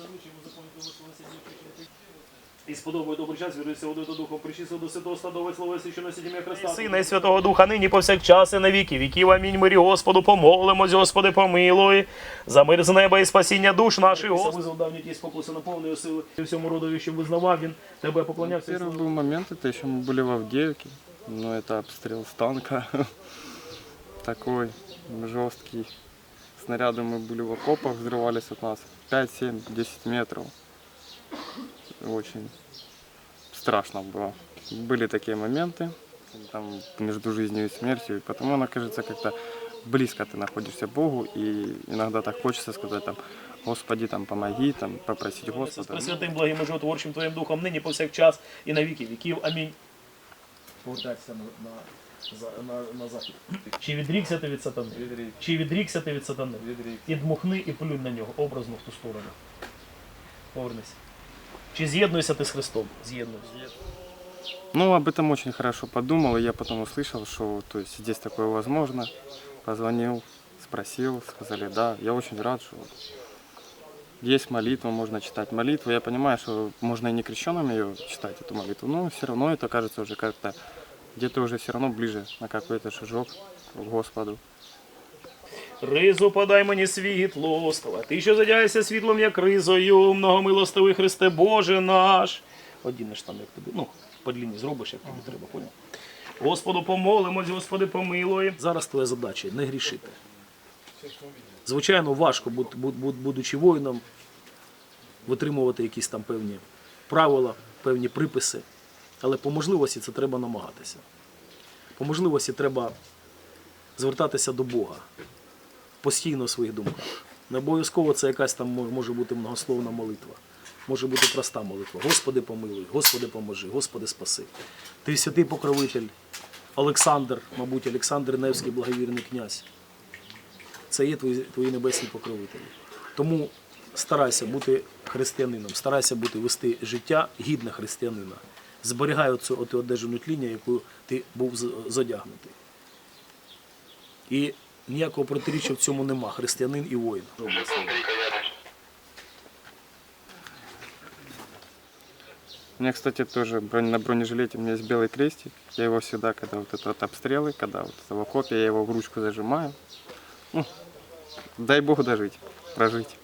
заручимо законів словеси. І сподобає добрий час, вірується водою до духом, причисла до святого стадове словеси, що на сідім'я Христа. Сина і Святого Духа нині повсякчас і на віки віків. Амінь. Мирі Господу, помолимось, Господи, помилуй. За мир з неба і спасіння душ наших. Господи, завдавні ті спокуси наповнею сили. Всьому родові, що визнавав він, тебе поклонявся. Перший був момент, це ще ми були в Авдіївці, ну це обстріл з танка. Такий жорсткий. Снаряды мы были в окопах, взрывались от нас 5, 7, 10 метров. Очень страшно было. Были такие моменты, там между жизнью и смертью, и потому оно кажется как-то близко ты находишься к Богу, и иногда так хочется сказать там, Господи, там помоги, там попросить З Господа. Пресвятим благим і животворчим Твоїм Духом, нині повсякчас і на віки віків. Амінь. Повертайся на, на, за- на, на захід. Чи відрікся ти від сатани? Відрік. Чи відрікся ти від сатани? Відрік. І дмухни і плюнь на нього, образно в ту сторону. Повернися. Чи з'єднуєшся ти з Христом? З'єднуйся. Ну, об этом очень хорошо подумал, и я потом услышал, что то есть, здесь такое возможно. Позвонил, спросил, сказали, да. Я очень рад, что есть молитва, можно читать молитву. Я понимаю, что можно и не крещенным ее читать, эту молитву, но все равно это кажется уже как-то где-то уже все равно ближе на какой-то шажок к Господу. Ризу подай мені світло, лоскова. Ти, що задяєшся світлом, як ризою, многомилостивий Христе Боже наш. Одінеш там, як тобі, ну, по дліні зробиш, як тобі треба, поняв? Господу помолимось, Господи помилуй. Зараз твоя задача не грішити. Звичайно, важко, буд- буд- буд- будучи воїном, витримувати якісь там певні правила, певні приписи. Але по можливості це треба намагатися. По можливості треба звертатися до Бога постійно в своїх думках. Не обов'язково це якась там може бути многословна молитва. Може бути проста молитва. Господи помилуй, Господи поможи, Господи спаси. Ти святий покровитель, Олександр, мабуть, Олександр Невський, благовірний князь. Це є твої, твої небесні покровителі. Тому старайся бути християнином, старайся бути вести життя гідне християнина Зберігай оцю оту одежину тління, яку ти був з- зодягнутий. І ніякого протиріччя в цьому нема. Християнин і воїн. У меня, кстати, тоже бронь- на бронежилете у меня есть белый крестик. Я его всегда, когда вот это вот обстрелы, когда вот это в окопе, я его в ручку зажимаю. Ну, дай Бог дожить, прожить.